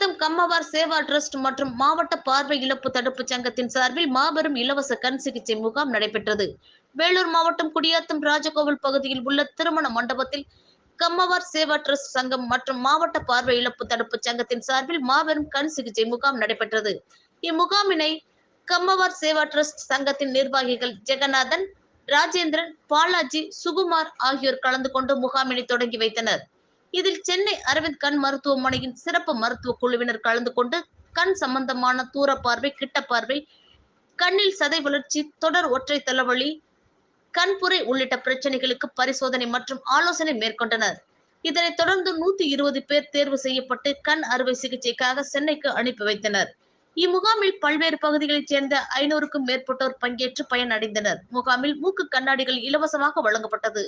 Kammavar Seva trust மற்றும் மாவட்ட பார்வை இழப்பு தடுப்பு சங்கத்தின் சார்பில் மாபெரும் இலவச கண் சிகிச்சை முகாம் நடைபெற்றது. வேலூர் மாவட்டம் குடியாத்தம் ராஜகோவில் பகுதியில் உள்ள திருமண மண்டபத்தில் கம்மவார் சேவா டிரஸ்ட் சங்கம் மற்றும் மாவட்ட பார்வை இழப்பு தடுப்பு சங்கத்தின் சார்பில் மாபெரும் கண் சிகிச்சை முகாம் நடைபெற்றது. இம்முகாமினை கம்மவார் சேவா டிரஸ்ட் சங்கத்தின் நிர்வாகிகள் ஜெகநாதன் ராஜேந்திரன் பாலாஜி சுகுமார் ஆகியோர் கலந்து கொண்டு முகாமினை தொடங்கி வைத்தனர். இதில் சென்னை அரவிந்த் கண் மருத்துவமனையின் சிறப்பு மருத்துவ குழுவினர் கலந்து கொண்டு கண் சம்பந்தமான தூர பார்வை கிட்ட பார்வை கண்ணில் சதை வளர்ச்சி தொடர் ஒற்றை தலைவலி கண்புரை உள்ளிட்ட பிரச்சனைகளுக்கு பரிசோதனை மற்றும் ஆலோசனை மேற்கொண்டனர். இதனைத் தொடர்ந்து நூத்தி இருபது பேர் தேர்வு செய்யப்பட்டு கண் அறுவை சிகிச்சைக்காக சென்னைக்கு அனுப்பி வைத்தனர். இம்முகாமில் பல்வேறு பகுதிகளைச் சேர்ந்த ஐநூறுக்கும் மேற்பட்டோர் பங்கேற்று பயனடைந்தனர். முகாமில் மூக்கு கண்ணாடிகள் இலவசமாக வழங்கப்பட்டது.